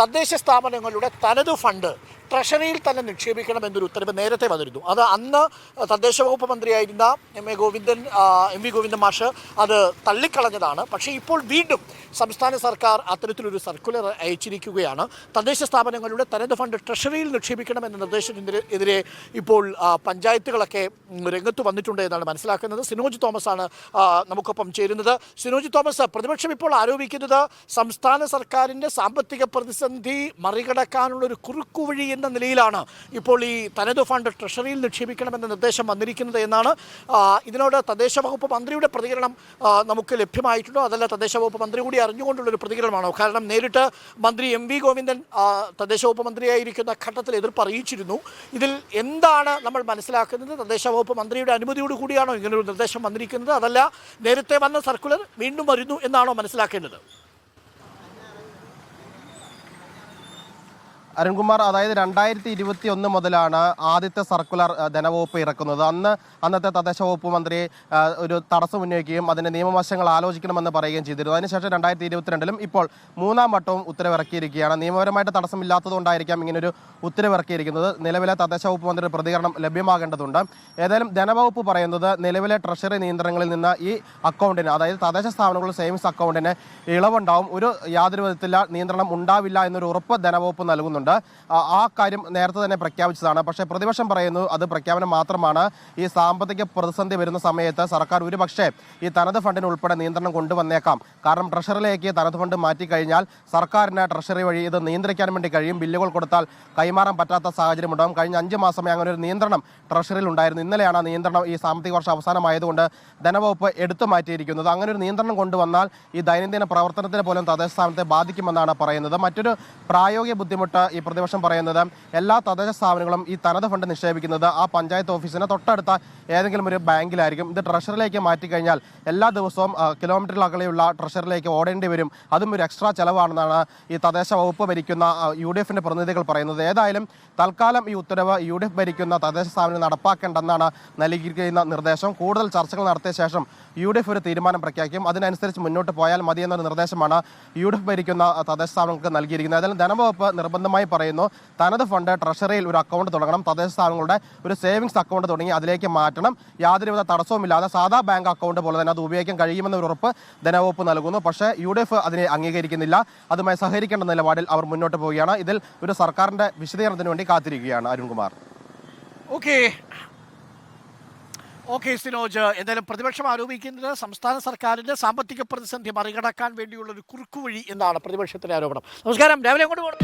തദ്ദേശ സ്ഥാപനങ്ങളുടെ തനത് ഫണ്ട് ട്രഷറിയിൽ തന്നെ നിക്ഷേപിക്കണം എന്നൊരു ഉത്തരവ് നേരത്തെ വന്നിരുന്നു. അത് അന്ന് തദ്ദേശ വകുപ്പ് മന്ത്രിയായിരുന്ന M A Govindan M V Govindan മാഷ് അത് തള്ളിക്കളഞ്ഞതാണ്. പക്ഷേ ഇപ്പോൾ വീണ്ടും സംസ്ഥാന സർക്കാർ അത്തരത്തിലൊരു സർക്കുലർ അയച്ചിരിക്കുകയാണ്. തദ്ദേശ സ്ഥാപനങ്ങളുടെ തനത് ഫണ്ട് ട്രഷറിയിൽ നിക്ഷേപിക്കണം എന്ന നിർദ്ദേശത്തിനെതിരെ എതിരെ ഇപ്പോൾ പഞ്ചായത്തുകളൊക്കെ രംഗത്ത് വന്നിട്ടുണ്ട് എന്നാണ് മനസ്സിലാക്കുന്നത്. സിനോജ് തോമസ് ആണ് നമുക്കൊപ്പം ചേരുന്നത്. സിനോജ് തോമസ് പ്രതിപക്ഷം ഇപ്പോൾ ആരോപിക്കുന്നത് സംസ്ഥാന സർക്കാരിന്റെ സാമ്പത്തിക പ്രതിസന്ധി മറികടക്കാനുള്ള ഒരു കുറുക്കുവഴി എന്ന നിലയിലാണ് ഇപ്പോൾ ഈ തനതു ഫണ്ട് ട്രഷറിയിൽ നിക്ഷേപിക്കണമെന്ന നിർദ്ദേശം വന്നിരിക്കുന്നത് എന്നാണ് ഇതിനോട് തദ്ദേശ വകുപ്പ് മന്ത്രിയുടെ പ്രതികരണം നമുക്ക് ലഭ്യമായിട്ടുണ്ടോ? അതല്ല തദ്ദേശ വകുപ്പ് മന്ത്രി കൂടി അറിഞ്ഞുകൊണ്ടുള്ളൊരു പ്രതികരണമാണോ? കാരണം നേരിട്ട് മന്ത്രി എം വി ഗോവിന്ദൻ തദ്ദേശ വകുപ്പ് മന്ത്രിയായിരിക്കുന്ന ഘട്ടത്തിൽ എതിർപ്പ് അറിയിച്ചിരുന്നു. ഇതിൽ എന്താണ് നമ്മൾ മനസ്സിലാക്കുന്നത്? തദ്ദേശ വകുപ്പ് മന്ത്രിയുടെ അനുമതിയോട് കൂടിയാണോ ഇങ്ങനൊരു നിർദ്ദേശം വന്നിരിക്കുന്നത്? അതല്ല നേരത്തെ വന്ന സർക്കുലർ വീണ്ടും വരുന്നു എന്നാണോ മനസ്സിലാക്കേണ്ടത്? അരുൺകുമാർ അതായത് രണ്ടായിരത്തി ഇരുപത്തി ഒന്ന് മുതലാണ് ആദ്യത്തെ സർക്കുലർ ധനവകുപ്പ് ഇറക്കുന്നത്. അന്ന് അന്നത്തെ തദ്ദേശ വകുപ്പ് മന്ത്രി ഒരു തടസ്സം ഉന്നയിക്കുകയും അതിന്റെ നിയമവശങ്ങൾ ആലോചിക്കണമെന്ന് പറയുകയും ചെയ്തിരുന്നു. അതിനുശേഷം രണ്ടായിരത്തി ഇരുപത്തിരണ്ടിലും ഇപ്പോൾ മൂന്നാം വട്ടവും ഉത്തരവിറക്കിയിരിക്കുകയാണ്. നിയമപരമായിട്ട് തടസ്സമില്ലാത്തതുകൊണ്ടായിരിക്കാം ഇങ്ങനൊരു ഉത്തരവിറക്കിയിരിക്കുന്നത്. നിലവിലെ തദ്ദേശ വകുപ്പ് മന്ത്രിയുടെ പ്രതികരണം ലഭ്യമാകേണ്ടതുണ്ട്. ഏതായാലും ധനവകുപ്പ് പറയുന്നത് നിലവിലെ ട്രഷറി നിയന്ത്രണങ്ങളിൽ നിന്ന് ഈ അക്കൗണ്ടിന് അതായത് തദ്ദേശ സ്ഥാപനങ്ങളുടെ സേവിങ്സ് അക്കൗണ്ടിന് ഇളവുണ്ടാവും. ഒരു യാതൊരു വിധത്തിലുള്ള നിയന്ത്രണം ഉണ്ടാവില്ല എന്നൊരു ഉറപ്പ് ധനവകുപ്പ് നൽകുന്നുണ്ട്. ആ- ആ കാര്യം നേരത്തെ തന്നെ പ്രഖ്യാപിച്ചതാണ്. പക്ഷേ പ്രതിപക്ഷം പറയുന്നു അത് പ്രഖ്യാപനം മാത്രമാണ്. ഈ സാമ്പത്തിക പ്രതിസന്ധി വരുന്ന സമയത്ത് സർക്കാർ ഒരുപക്ഷേ ഈ തനത് ഫണ്ടിന് ഉൾപ്പെടെ നിയന്ത്രണം കൊണ്ടുവന്നേക്കാം. കാരണം ട്രഷറിലേക്ക് തനത് ഫണ്ട് മാറ്റിക്കഴിഞ്ഞാൽ സർക്കാരിന് ട്രഷറി വഴി ഇത് നിയന്ത്രിക്കാൻ വേണ്ടി കഴിയും. ബില്ലുകൾ കൊടുത്താൽ കൈമാറാൻ പറ്റാത്ത സാഹചര്യം ഉണ്ടാകും കഴിഞ്ഞ അഞ്ച് മാസമേ അങ്ങനെ ഒരു നിയന്ത്രണം ട്രഷറിയിൽ ഉണ്ടായിരുന്നു. ഇന്നലെയാണ് നിയന്ത്രണം ഈ സാമ്പത്തിക വർഷം അവസാനമായതുകൊണ്ട് ധനവകുപ്പ് എടുത്തു മാറ്റിയിരിക്കുന്നത്. അങ്ങനെ ഒരു നിയന്ത്രണം കൊണ്ടുവന്നാൽ ഈ ദൈനംദിന പ്രവർത്തനത്തിന് പോലും തദ്ദേശ ബാധിക്കുമെന്നാണ് പറയുന്നത്. മറ്റൊരു പ്രായോഗിക ബുദ്ധിമുട്ട് പ്രതിപക്ഷം പറയുന്നത് എല്ലാ തദ്ദേശ സ്ഥാപനങ്ങളും ഈ തനത് ഫണ്ട് നിക്ഷേപിക്കുന്നത് ആ പഞ്ചായത്ത് ഓഫീസിന് തൊട്ടടുത്ത ഏതെങ്കിലും ഒരു ബാങ്കിലായിരിക്കും. ഇത് ട്രഷറിലേക്ക് മാറ്റിക്കഴിഞ്ഞാൽ എല്ലാ ദിവസവും കിലോമീറ്ററിൽ അകലെയുള്ള ട്രഷറിലേക്ക് ഓടേണ്ടി വരും. അതും ഒരു എക്സ്ട്രാ ചെലവാണെന്നാണ് ഈ തദ്ദേശ വകുപ്പ് ഭരിക്കുന്ന യു ഡി എഫിന്റെ പ്രതിനിധികൾ പറയുന്നത്. ഏതായാലും തൽക്കാലം ഈ ഉത്തരവ് യു ഡി എഫ് ഭരിക്കുന്ന തദ്ദേശ സ്ഥാപനം നടപ്പാക്കേണ്ടെന്നാണ് നൽകിയിരിക്കുന്ന നിർദ്ദേശം. കൂടുതൽ ചർച്ചകൾ നടത്തിയ ശേഷം യു ഡി എഫ് ഒരു തീരുമാനം പ്രഖ്യാപിക്കും. അതിനനുസരിച്ച് മുന്നോട്ട് പോയാൽ മതി എന്നൊരു നിർദ്ദേശമാണ് യു ഡി എഫ് ഭരിക്കുന്ന തദ്ദേശ സ്ഥാപനങ്ങൾക്ക് നൽകിയിരിക്കുന്നത്. ഏതായാലും ധനവകുപ്പ് നിർബന്ധമായി പറയുന്നു. തനത് ഫണ്ട് ട്രഷറിയിൽ ഒരു അക്കൗണ്ട് തുടങ്ങണം. തദ്ദേശ സ്ഥാപനങ്ങളുടെ ഒരു സേവിങ്സ് അക്കൗണ്ട് തുടങ്ങി അതിലേക്ക് മാറ്റണം. യാതൊരുവിധ തടസ്സവുമില്ലാതെ സാധാ ബാങ്ക് അക്കൗണ്ട് പോലെ തന്നെ അത് ഉപയോഗിക്കാൻ കഴിയുമെന്ന ഒരു ഉറപ്പ് ധനവകുപ്പ് നൽകുന്നു. പക്ഷേ യു ഡി എഫ് അതിനെ അംഗീകരിക്കുന്നില്ല. അതുമായി സഹകരിക്കേണ്ട നിലപാടിൽ അവർ മുന്നോട്ട് പോവുകയാണ്. ഇതിൽ ഒരു സർക്കാരിന്റെ വിശദീകരണത്തിന് വേണ്ടി കാത്തിരിക്കുകയാണ് അരുൺകുമാർ. ഓക്കെ ഓക്കെ സിനോജ് എന്തായാലും പ്രതിപക്ഷം ആരോപിക്കുന്നത് സംസ്ഥാന സർക്കാരിന്റെ സാമ്പത്തിക പ്രതിസന്ധി മറികടക്കാൻ വേണ്ടിയുള്ള ഒരു കുറുക്കുവഴി എന്നാണ് പ്രതിപക്ഷത്തിന്റെ ആരോപണം. നമസ്കാരം. രാവിലെ അങ്ങോട്ട് പോകണം